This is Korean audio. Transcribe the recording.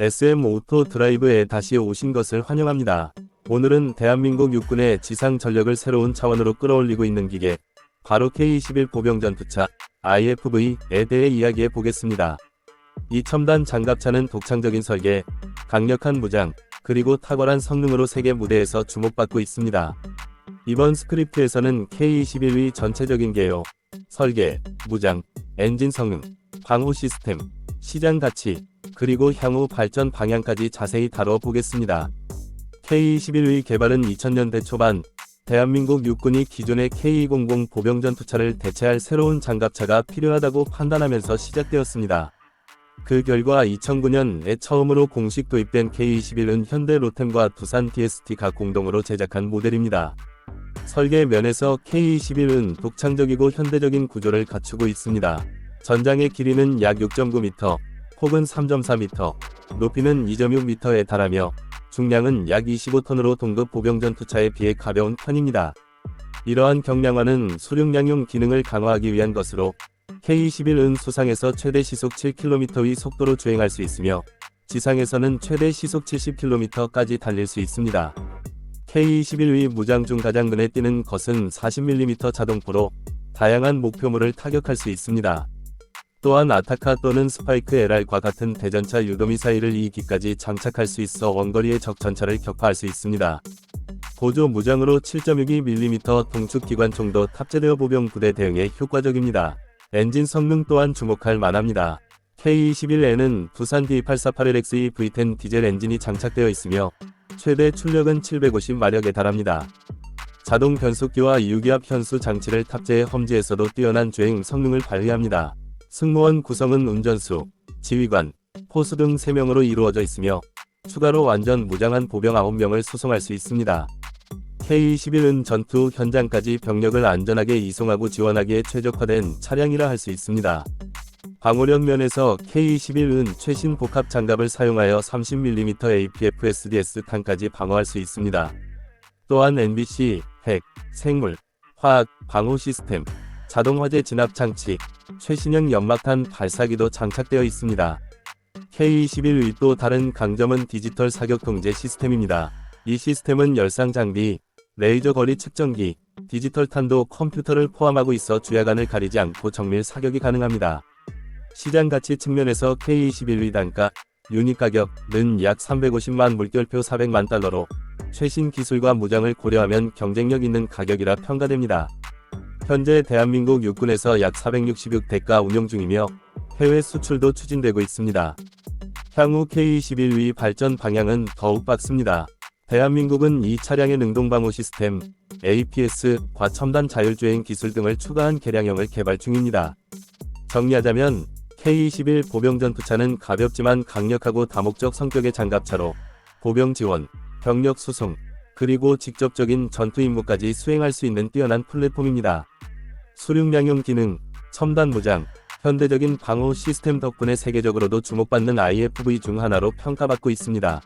SM 오토 드라이브에 다시 오신 것을 환영합니다. 오늘은 대한민국 육군의 지상 전력을 새로운 차원으로 끌어올리고 있는 기계, 바로 K-21 보병 전투차 IFV에 대해 이야기해 보겠습니다. 이 첨단 장갑차는 독창적인 설계, 강력한 무장, 그리고 탁월한 성능으로 세계 무대에서 주목받고 있습니다. 이번 스크립트에서는 K-21의 전체적인 개요, 설계, 무장, 엔진 성능, 방호 시스템, 시장 가치, 그리고 향후 발전 방향까지 자세히 다뤄보겠습니다. K-21의 개발은 2000년대 초반, 대한민국 육군이 기존의 K-200 보병 전투차를 대체할 새로운 장갑차가 필요하다고 판단하면서 시작되었습니다. 그 결과 2009년에 처음으로 공식 도입된 K-21은 현대 로템과 두산 DST가 공동으로 제작한 모델입니다. 설계 면에서 K-21은 독창적이고 현대적인 구조를 갖추고 있습니다. 전장의 길이는 약 6.9m, 폭은 3.4m, 높이는 2.6m에 달하며 중량은 약 25톤으로 동급 보병 전투차에 비해 가벼운 편입니다. 이러한 경량화는 수륙량용 기능을 강화하기 위한 것으로 K-21은 수상에서 최대 시속 7km의 속도로 주행할 수 있으며 지상에서는 최대 시속 70km까지 달릴 수 있습니다. K-21의 무장 중 가장 눈에 띄는 것은 40mm 자동포로 다양한 목표물을 타격할 수 있습니다. 또한 아타카 또는 스파이크 LR과 같은 대전차 유도미사일을 2기까지 장착할 수 있어 원거리의 적 전차를 격파할 수 있습니다. 보조 무장으로 7.62mm 동축 기관 총도 탑재되어 보병 부대 대응에 효과적입니다. 엔진 성능 또한 주목할 만합니다. K21N은 두산 D848LXE V10 디젤 엔진이 장착되어 있으며 최대 출력은 750마력에 달합니다. 자동 변속기와 유기압 현수 장치를 탑재해 험지에서도 뛰어난 주행 성능을 발휘합니다. 승무원 구성은 운전수, 지휘관, 포수 등 3명으로 이루어져 있으며 추가로 완전 무장한 보병 9명을 수송할 수 있습니다. K-21은 전투 현장까지 병력을 안전하게 이송하고 지원하기에 최적화된 차량이라 할 수 있습니다. 방호력 면에서 K-21은 최신 복합 장갑을 사용하여 30mm APF-SDS 탄까지 방어할 수 있습니다. 또한 NBC, 핵, 생물, 화학, 방호 시스템, 자동 화재 진압 장치, 최신형 연막탄 발사기도 장착되어 있습니다. K-21의 또 다른 강점은 디지털 사격 통제 시스템입니다. 이 시스템은 열상 장비, 레이저 거리 측정기, 디지털 탄도 컴퓨터를 포함하고 있어 주야간을 가리지 않고 정밀 사격이 가능합니다. 시장 가치 측면에서 K-21의 단가, 유닛 가격은 약 350만 물결표 400만 달러로 최신 기술과 무장을 고려하면 경쟁력 있는 가격이라 평가됩니다. 현재 대한민국 육군에서 약 466대가 운영 중이며 해외 수출도 추진되고 있습니다. 향후 K-21의 발전 방향은 더욱 빡습니다. 대한민국은 이 차량의 능동방호 시스템, APS과 첨단 자율주행 기술 등을 추가한 개량형을 개발 중입니다. 정리하자면 K-21 보병 전투차는 가볍지만 강력하고 다목적 성격의 장갑차로 보병 지원, 병력 수송, 그리고 직접적인 전투 임무까지 수행할 수 있는 뛰어난 플랫폼입니다. 수륙량용 기능, 첨단 무장, 현대적인 방호 시스템 덕분에 세계적으로도 주목받는 IFV 중 하나로 평가받고 있습니다.